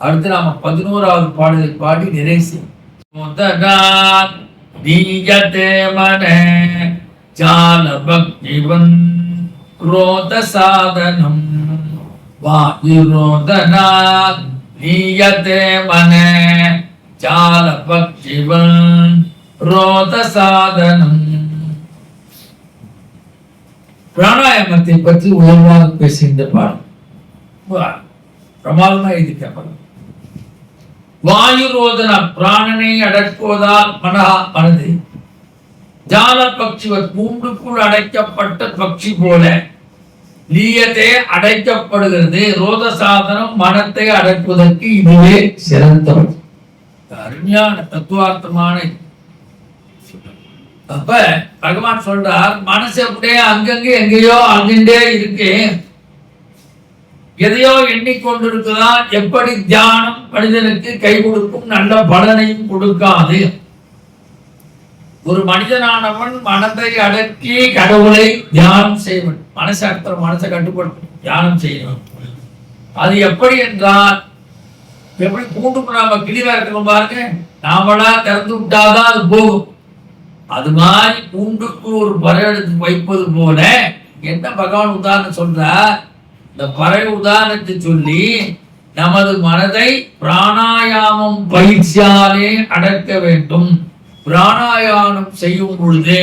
அடுத்து நாம பதினோராவது பாடலை பாடி நிறைவு நீயத்தே மன ஜால பக்திவன் குரோத சாதனம். வாயுரோதனா நீயத்தே மன ஜால பக்திவன் ரோத சாதனம். பிராணாயாமத்தை பற்றி உயர்வாக பேசுகின்ற பாடம் வா, பிரமாதமா எழுதிக்கப்படும் வாயுரோதன பிராணனை அடக்குவதால் மனஹா மனது. ஜால பக்ஷிவர் கூண்டுக்குள் அடைக்கப்பட்ட பக்ஷி போல லீயத்தை அடைக்கப்படுகிறது. ரோத சாதனம் மனத்தை அடக்குவதற்கு இதுவே சிறந்த அருமையான தத்துவார்த்தமான இது. அப்ப பகவான் சொல்றார் மனசு அப்படியே அங்கங்கே எங்கேயோ அங்கிண்டே இருக்கு. எதையோ எண்ணிக்கொண்டிருக்கிறான் எப்படி தியானம் மனிதனுக்கு கை கொடுக்கும்? நல்ல பலனையும் கொடுக்காது. ஒரு மனிதனானவன் மனதை அடக்கி கடவுளை தியானம் செய்வன். மனசை மனசை கட்டுப்படுத்தும். தியானம் செய்யணும். அது எப்படி என்றால் எப்படி கூண்டுக்கு நாம கிளிவா இருக்கணும் பாருங்க. நாமளா திறந்து விட்டாதான் அது போகும். அது மாதிரி கூண்டுக்கு ஒரு பறவை எடுத்து வைப்பது போல என்ன பகவான் உதாரணம் சொல்றார்? இந்த பறை உதாரணத்தை சொல்லி நமது மனதை பிராணாயாமம் பயிற்சியாலே அடக்க வேண்டும். பிராணாயாமம் செய்யும் பொழுது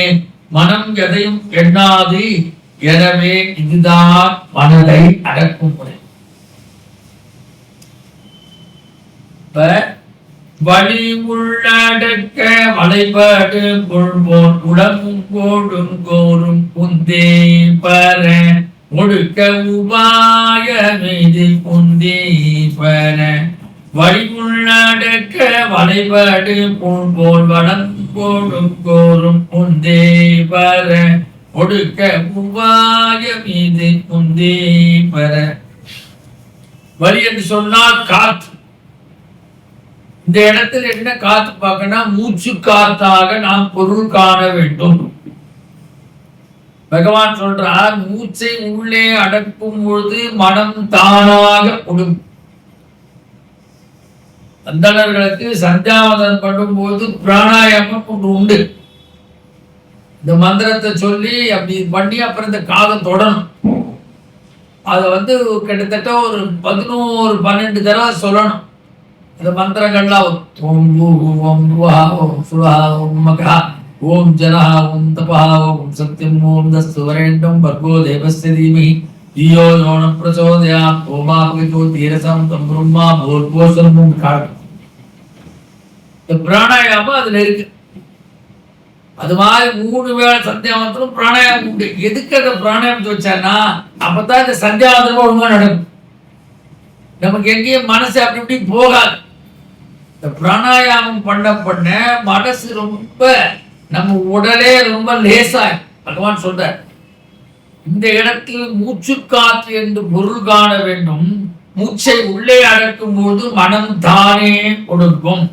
மனம் எதையும் எண்ணாது எனவே இதுதான் மனதை அடக்கும் முறை. இப்ப வழி உள்ளடக்க வழிபாடு கொள்வோன் உடம்பும் கோடும் கோரும் குந்தே பர ஒடுக்க உபாய மீது குந்தே வழிமுள்ளடக்க வழி உள்ளடக்க போல் கொள்வோன் வடம் கோரும் ஒடுக்க உபாய மீது குந்தே பர வழி என்று சொன்னால் காற்று. இந்த இடத்துல என்ன காத்து பார்க்கணும் மூச்சு காத்தாக நாம் பொருள் காண வேண்டும். பகவான் சொல்றார் மூச்சை உள்ளே அடக்கும் பொழுது மனம் தானாக கொடும் அந்தணர்களுக்கு சந்தியாவதனம் பண்ணும்போது பிராணாயாமம் ஒன்று உண்டு. இந்த மந்திரத்தை சொல்லி அப்படி பண்ணி அப்புறம் இந்த காலம் தொடரும் அதை வந்து கிட்டத்தட்ட ஒரு பதினோரு பன்னெண்டு தடவை சொல்லணும். இந்த மந்திரங்கள்லாம் ஓம் ஓம் ஓம் மகா. ஓம் ஜனா ஓம் தபா ஓம் சத்யம் ஓம் தஸ்து வரேண்டம் பர்கோ தேவஸ்ய தீமி தியோ யோன பிரச்சோதயாத் ஓமா விதோ தீரசம் தம் பிரம்மா பூர்வோசம் காடு இந்த பிராணாயாமம் அதுல இருக்கு. அது மாதிரி மூணு வேளை சந்தியாவந்தனம் பிராணாயாமம் உண்டு. எதுக்கு அந்த பிராணாயாமத்தை வச்சானா அப்பதான் இந்த சந்தியாவந்தனம் ஒழுங்கா நடக்கும். நமக்கு எங்கேயும் மனசு அப்படி இப்படி போகாது. இந்த பிராணாயாமம் பண்ண பண்ண மனசு ரொம்ப நம்ம உடலே ரொம்ப லேசா பகவான் சொல்றார் இந்த இடத்தில் மூச்சு காற்று என்று பொருள் காண வேண்டும். மூச்சை உள்ளே அடக்கும் போது மனம் தானே கொடுக்கும்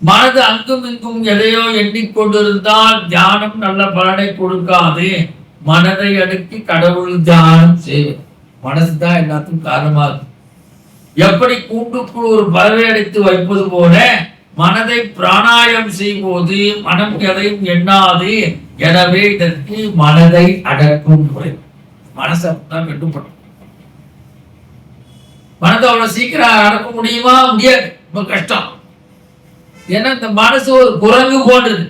மனது அங்கும் இங்கும் எதையோ எண்ணிக்கொண்டிருந்தால் தியானம் நல்ல பலனை கொடுக்காது. மனதை அடுக்கி கடவுள் தியானம் செய்வது மனசு தான் எல்லாத்துக்கும் காரணமாகும். எப்படி கூண்டுக்குள் ஒரு பறவை அடைத்து வைப்பது போல மனதை பிராணாயம் செய்யும்போது மனம் எதையும் எண்ணாது. எனவே இதற்கு மனதை அடக்கும் முறை. மனசை தான் கட்டுப்படும் மனதை அவ்வளவு சீக்கிரம் அடக்க முடியுமா? முடியாது. ரொம்ப கஷ்டம். ஏன்னா இந்த மனசு ஒரு குரங்கு போன்றது.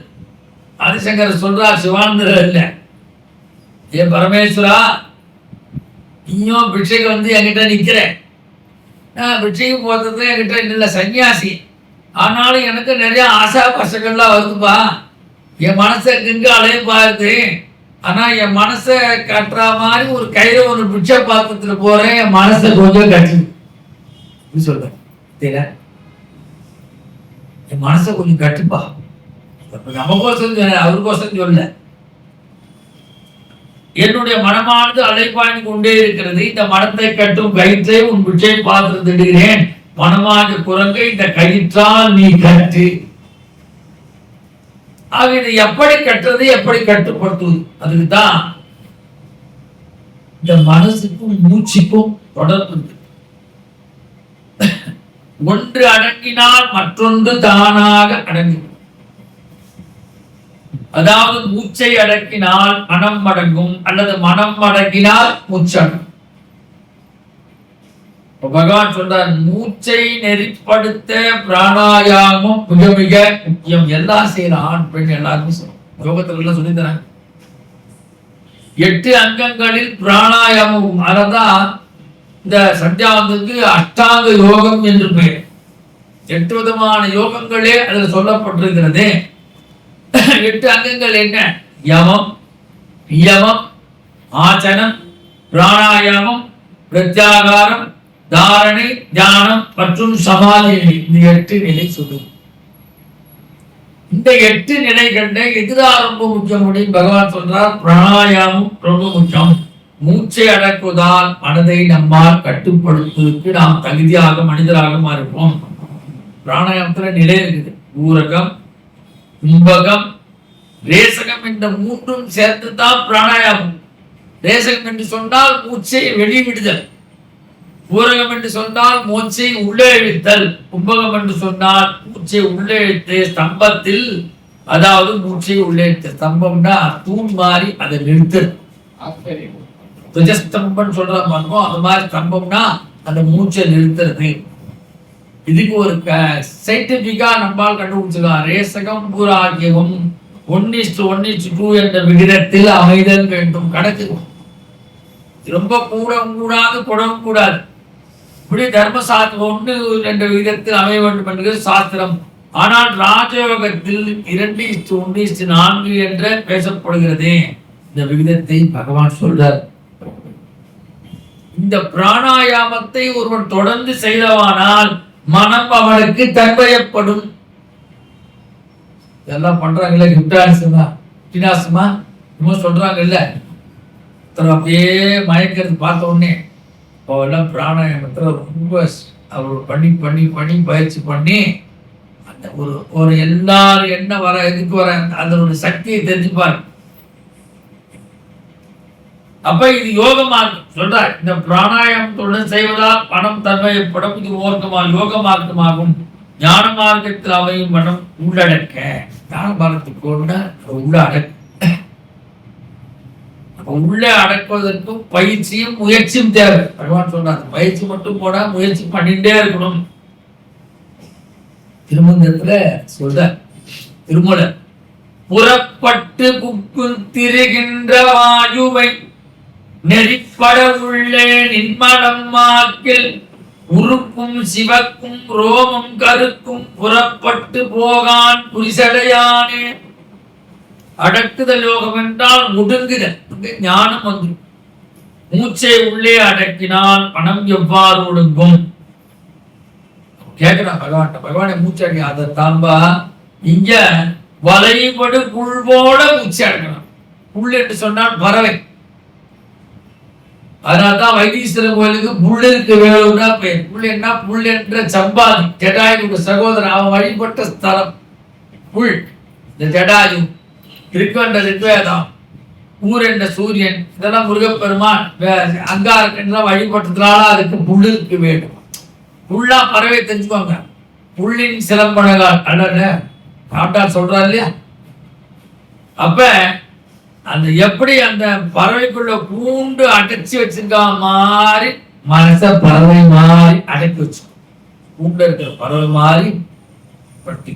ஆதிசங்கர் சொல்றார் சிவானந்தர் இல்ல. ஏ பரமேஸ்வரா நீயும் பிட்சைக்கு வந்து என்கிட்ட நிக்கிற. நான் பிட்சைக்கு போகிறது என்கிட்ட இல்லை சன்னியாசி. ஆனாலும் எனக்கு நிறைய ஆசா பசங்கள்லாம் வருதுப்பா. என் மனசை எங்க அலையை பாருது. ஆனால் என் மனசை கட்டுற மாதிரி ஒரு கையில் ஒரு பிட்சை பாத்திரத்தில் போகிறேன் என் மனசை கொஞ்சம் கட்டு சொல்கிறேன் தெரியல? என் மனசை கொஞ்சம் கட்டுப்பா. அப்ப நமக்கோசம் சொல்ல அவருக்கோசம் சொல்ல என்னுடைய மனமானது அலைப்பாய்ந்து கொண்டே இருக்கிறது. இந்த மனத்தை கட்டும் கயிற்றை உன் பிச்சை பார்த்து திடுகிறேன் மனமாக குரங்கை இந்த கயிற்றால் நீ கட்டு. ஆக இதை எப்படி கட்டுறது எப்படி கட்டுப்படுத்துவது? அதுக்கு தான் இந்த மனசுக்கும் மூச்சுக்கும் தொடர்பு ஒன்று அடங்கினால் மற்றொன்று தானாக அடங்கும். அதாவது மூச்சை அடக்கினால் மனம் அடங்கும் அல்லது மனம் அடங்கினால் மூச்சடங்கும் இப்போ பகவான் சொல்றார் மூச்சை நெறிப்படுத்த பிராணாயாமம் மிக மிக முக்கியம். எல்லாம் செய்யற ஆண் பெண் எல்லாருமே செய்யணும். யோகத்துல எல்லாம் சொல்லி தராங்க எட்டு அங்கங்களில் பிராணாயாமம் அதான் இந்த சந்தியாவந்தத்துக்கு அஷ்டாங்க யோகம் என்று பெயர் எட்டு விதமான யோகங்களே அதில் சொல்லப்பட்டிருக்கிறது. எட்டு அங்கங்கள் என்ன? யமம் யமம் ஆச்சனம் பிராணாயாமம் பிரத்யாகாரம் தாரணை தியானம் மற்றும் சமாதி நிலை. இந்த எட்டு நிலை சொல்லும். இந்த எட்டு நிலைகள்ல எதுதான் ரொம்ப முக்கியம் அப்படின்னு பகவான் சொல்றார் பிராணாயாமம் ரொம்ப முக்கியம். மூச்சை அடக்குவதால் மனதை நம்மால் கட்டுப்படுத்துவதற்கு நாம் தகுதியாக மனிதராக மாறுவோம் பிராணாயாமத்துல நிலை இருக்குது. ஊரகம் கும்பகம் ரேசகம் இந்த மூன்றும் சேர்த்து தான் பிராணாயாமம். ரேசகம் என்று சொன்னால் மூச்சை வெளிவிடுதல் பூரகம் என்று சொன்னால் மூச்சை உள்ளே இழுத்தல். கும்பகம் என்று சொன்னால் மூச்சை உள்ளே இழுத்து ஸ்தம்பத்தில் அதாவது மூச்சை உள்ளே இழுத்து. ஸ்தம்பம்னா தூண் மாதிரி அதை நிறுத்தல் துஜஸ்தம்பம் சொல்ற பாருங்க அது மாதிரி ஸ்தம்பம்னா அந்த மூச்சை நிறுத்துறது. இதுக்கு ஒரு சயின்டிபிக்கா நம்மால் கண்டுபிடிச்சிருக்கான் ரேசகம் பூராகியமும் ஒன்னிஸ்டு ஒன்னிஸ்டு டூ என்ற விகிதத்தில் அமைதல் வேண்டும். கணக்கு. ரொம்ப கூடவும் கூடாது குடவும் கூடாது. இப்படி தர்மசாஸ்திரம் ஒன்று என்ற விதத்தில் அமைய வேண்டும் என்கிறது சாஸ்திரம். ஆனால் ராஜயோகத்தில் இரண்டு இஸ்டு ஒன்று இஸ்டு நான்கு என்ற பேசப்படுகிறது. இந்த விகிதத்தை பகவான் சொல்றார். இந்த பிராணாயாமத்தை ஒருவன் தொடர்ந்து செய்தவானால் மனம் அவனுக்கு தன்மையப்படும். இதெல்லாம் பண்றாங்கல்ல கிப்டானிசமா கிப்டினாசமா இன்னும் சொல்றாங்கல்ல. அப்படியே மயக்கிறது பார்த்த உடனே அவெல்லாம் பிராணாயாமத்தில் ரொம்ப அவர் பண்ணி பண்ணி பண்ணி பயிற்சி பண்ணி அந்த ஒரு ஒரு எல்லாரும் என்ன வர எதுக்கு வர அதனுடைய சக்தியை தெரிஞ்சுப்பார். அப்ப இது யோகமாக சொல்றார் இந்த பிராணாயாமத்துடன் செய்வதால் பணம் தன்மையை இது ஓர்க்கமா யோக மார்க்கமாகும் ஞான மார்க்கத்தில் அமையும் மனம் உள்ளடக்க. ஞான மார்க்கத்துக்கு உள்ள அடக்க. உள்ளே அடக்குவதற்கும் பயிற்சியும் முயற்சியும் தேவை. பகவான் சொன்னார் பயிற்சி மட்டும் போனா முயற்சி பண்ணிட்டே இருக்கணும். திருமந்தத்துல சொல்ற திருமல புறப்பட்டு குப்பு திரிகின்ற வாயுவை நெறிப்பட உள்ளே நின்மடம் மாக்கில் உருக்கும் சிவக்கும் ரோமம் கருக்கும் புறப்பட்டு போகான் புரிசடையானே. அடக்குத யோகம் என்றால் முடுங்குதல் ஞானம் வந்துடும் மூச்சை உள்ளே அடக்கினால் பணம் எவ்வாறு ஒடுங்கும்? கேட்கிறான் பகவான் பகவானை மூச்சடி அதை தாம்பா இங்க வலைப்படு புல் போல மூச்சு அடக்கணும். புல் என்று சொன்னால் பறவை. அதனால்தான் வைத்தீஸ்வரன் கோயிலுக்கு புல்லுக்கு வேணும்னா பெயர். புல் என்ன? புல் என்ற சம்பாதி. ஜடாயுடைய சகோதரன் அவன் வழிபட்ட ஸ்தலம். புல். இந்த ஜடாயு. திருக்கண்ட ரிக்வேதம் ஊர் என்ற சூரியன் இதெல்லாம் முருகப்பெருமான் வே- அங்காரக்கெல்லாம் வழிபட்டதுனால அதுக்கு புல்லிற்கு வேண்டும் புல்லா பறவை தெரிஞ்சுக்கோங்க. புல்லின் சிலம்பனகால் அல்ல ஆட்டார் சொல்றார் இல்லையா? அப்ப அந்த எப்படி அந்த பறவைக்குள்ள பூண்டு அடைச்சி வச்சிருக்கா மாதிரி மனச பறவை மாதிரி அடக்கி வச்சு கூண்டு இருக்கிற பறவை மாதிரி பட்டி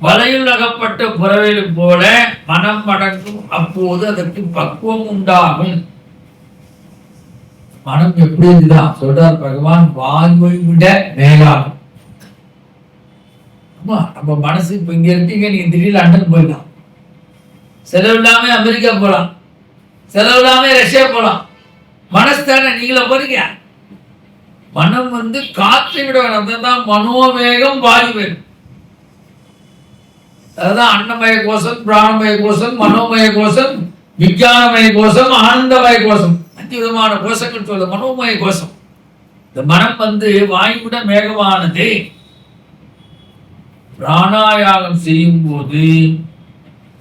வலையில் அகப்பட்ட பறவைகள் போல மனம் அடங்கும் அப்போது அதற்கு பக்குவம் உண்டாகும். மனம் எப்படி இருக்குதான் சொல்றார் பகவான் வாயுவை விட மேலாகும். ஆமா நம்ம மனசு இப்ப இங்க இருக்கீங்க நீங்க திடீர்னு லண்டன் போயிடலாம். செலவு இல்லாம அமெரிக்கா போலாம். செலவு இல்லாம ரஷ்யா போலாம். மனசு தானே நீங்கள போறீங்க? மனம் வந்து காற்றை விட வேணும். அதுதான் மனோவேகம் வாயு வேணும் அதுதான் அன்னமய கோஷம் பிராணமய கோஷம் மனோமய கோஷம் விஞ்ஞானமய கோஷம் ஆனந்தமய கோஷம் அஞ்சு விதமான கோஷங்கள் சொல்ல மனோமய கோஷம் இந்த மனம் வந்து வாயு விட மேகமானது. பிராணாயாமம் செய்யும் போது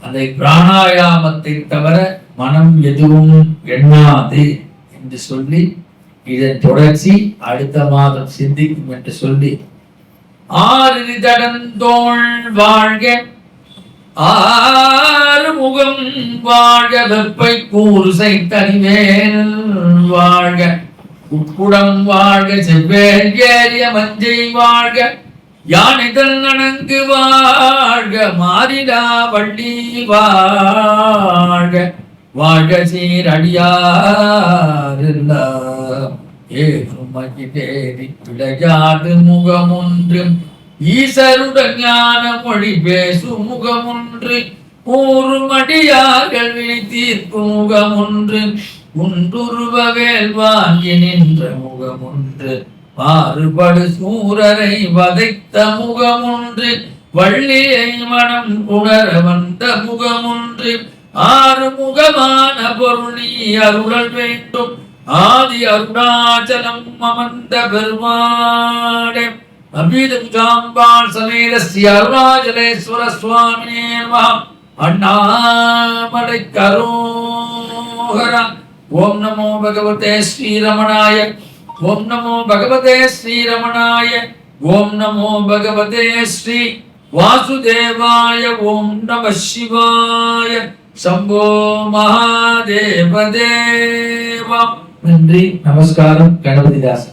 அதை பிராணாயாமத்தை தவிர மனம் எதுவும் எண்ணாது என்று சொல்லி இதன் தொடர்ச்சி அடுத்த மாதம் சிந்திக்கும் என்று சொல்லி ஆறு தடந்தோள் வாழ்க. ஆறுமுகம் வாழ்க வெப்பை கூறுசை தனிவேல் வாழ்க. உட்குடம் வாழ்க செவ்வேல் ஏறிய மஞ்சை வாழ்க. யானைதல் நனங்கு வாழ்க மாறிடா வள்ளி வாழ்க. வாழ்க சீரடியாரெல்லாம் ஏறுமகிழேறி விளையாடு முகமொன்றும். ஈசருடன் ஞான மொழி பேசும் முகமொன்று. ஊறுமடியார்கள் விழி தீர்க்கும் முகமொன்று. உண்டுருவ வேல் வாங்கி நின்ற முகமொன்று. மாறுபடு சூரரை வதைத்த முகமொன்று. வள்ளியை மனம் உணர வந்த முகமொன்று. ஆறு முகமான பொருள் நீ அருளல் வேண்டும். ஆதி அருணாச்சலம் அமர்ந்த பெருமாடே அபீதம் ஜாம்பாள் சமேதஸ்ய அருணாச்சலேஸ்வர சுவாமினே நமः அண்ணாமலை கரோகரா ஓம் நமோ பகவதே ஸ்ரீரமணாய ஓம் நமோ பகவதே ஸ்ரீரமணாய ஓம் நமோ பகவதே ஸ்ரீ வாசுதேவாய ஓம் நம சிவாய சம்போ மகாதேவ தேவா நன்றி நமஸ்காரம் கணபதிதாசன்